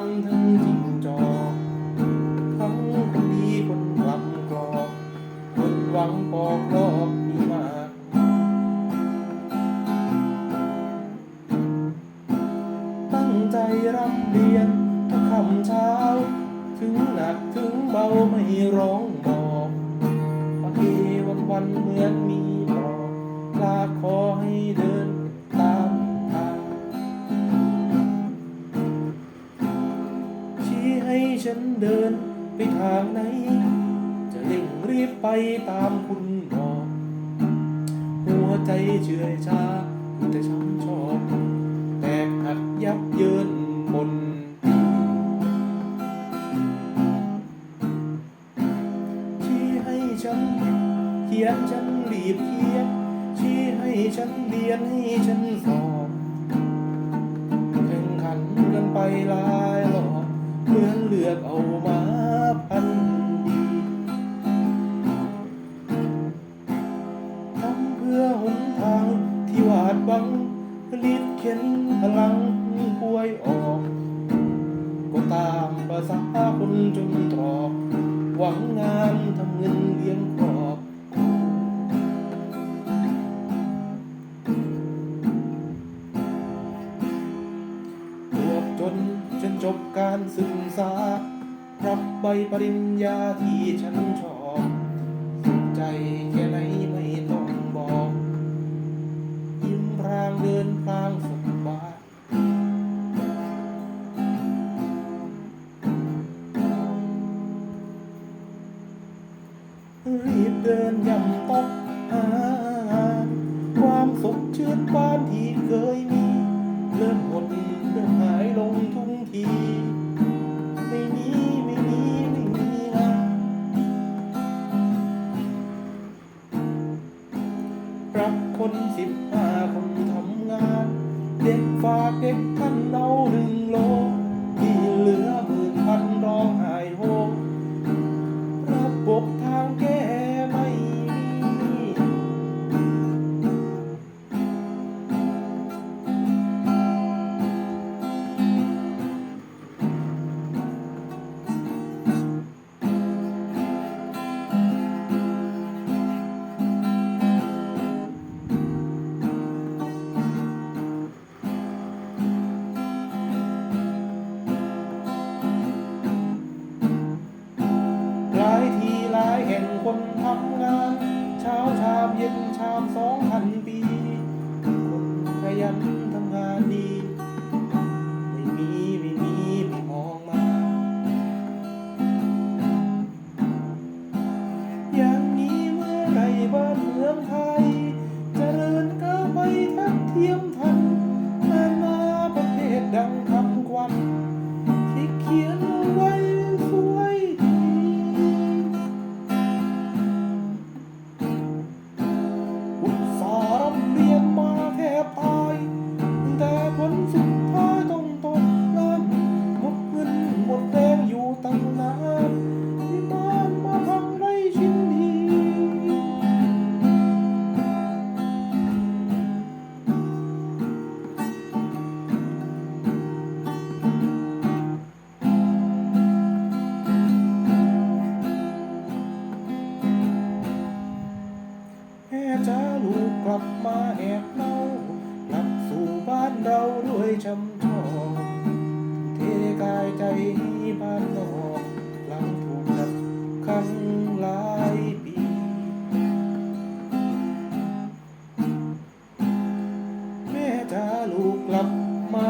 วันทั้งจิงจอกทั้งคนดีคนกลับกรอกคนหวังปอกลอกมีมากตั้งใจรำเรียนทุกคำเช้า ถึงหนักถึงเบาไม่ร้องบอกบางทีวันวันๆเหมือนมีปลอกลากคอให้เดิน ฉันเดินไปทางไหน จะเร่งรีบไปตามคุณบอกหัวใจเฉื่อยชาแต่ช้ำชอบแตกหักยับเยินบนชี้ให้ฉันเขียนฉันรีบเขียนชี้ให้ฉันเรียนให้ฉันสอบแข่งขันกันไปลาามภาคนจนตรอกหวังงานทำเงินเลี้ยงครอบตรวจจนจนจบการศึกษา รับใบปริญญาที่ฉันชอบ สุขใจแค่ไหนไม่ต้อง เดินย่ำตก ดังคำควันที่เขียนไว้สวยดีอุตสาห์รำเรียนมาแทบตาย แต่ผลสุดท้ายต้องตกงานหมดเงินหมดแรงอยู่ตั้งนาน แม่จ้าลูกกลับมาแอบเล่ากลับสู่บ้านเราด้วยช้ำชอกเทกายใจให้บ้านนอกหลังถูกจับขังหลายปีแม่จ้าลูกกลับมา